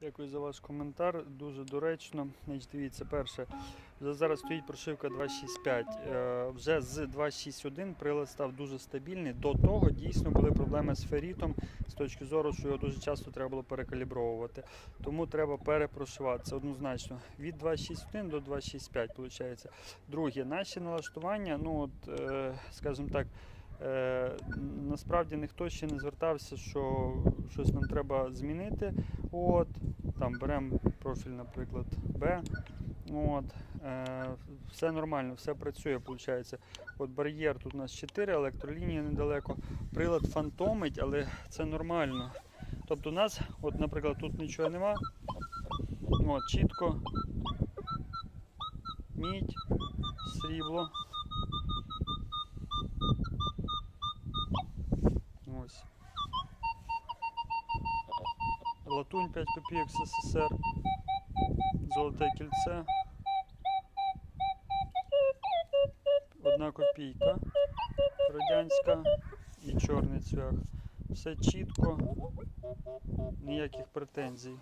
Дякую за ваш коментар. Дуже доречно. Значить, дивіться, перше, вже зараз стоїть прошивка 265. Е, Вже з 261 прилад став дуже стабільний. До того дійсно були проблеми з ферітом з точки зору, що його дуже часто треба було перекалібровувати. Тому треба перепрошивати. Це однозначно. Від 261 до 265, виходить. Друге, наші налаштування, ну от, е, скажімо так. Е, насправді ніхто ще не звертався, що щось нам треба змінити. От, там беремо профіль, наприклад, Б. От, е, все нормально, все працює, виходить. От бар'єр тут у нас 4, електролінії недалеко. Прилад фантомить, але це нормально. Тобто у нас, от, наприклад, тут нічого нема. От, чітко. Мідь, срібло. Латунь 5 копійок СССР. Золоте кільце. Одна копійка. Радянська і чорний цвях. Все чітко, ніяких претензій.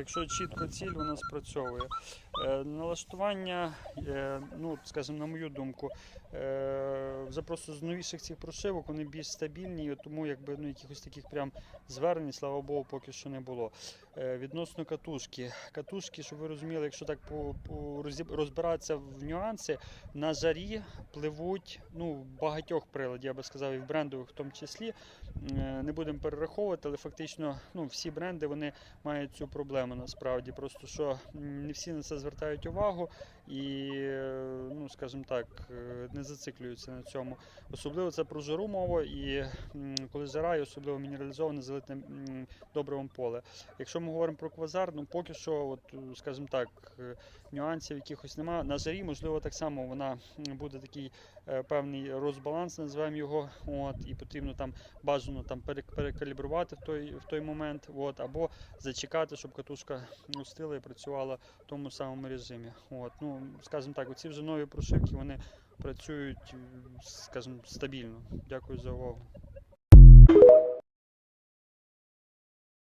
Якщо чітко ціль, вона спрацьовує. Е, налаштування, е, ну, скажімо, на мою думку, вже просто з новіших цих прошивок вони більш стабільні, тому якби, ну, якихось таких прям звернень, слава Богу, поки що не було. Е, відносно катушки. Катушки, щоб ви розуміли, якщо так по, по розбиратися в нюанси, на жарі пливуть ну, багатьох приладів, я би сказав, і в брендових в тому числі. Не будемо перераховувати, але фактично ну, всі бренди вони мають цю проблему насправді. Просто що не всі на це звертають увагу і, е, скажімо так, е, не зациклюються на цьому. Особливо це про жару мова, і коли жара, і особливо мінералізоване залитне м, добривом поле. Якщо ми говоримо про квазар, ну поки що, от, е, скажімо так, е, нюансів якихось немає. На жарі, можливо, так само вона буде такий певний розбаланс, називаємо його. От, і потрібно там бажано там перекалібрувати в той, в той момент, от, або зачекати, щоб катушка устила і працювала в тому самому режимі. От, ну, скажімо так, оці вже нові прошивки вони працюють, скажімо, стабільно. Дякую за увагу.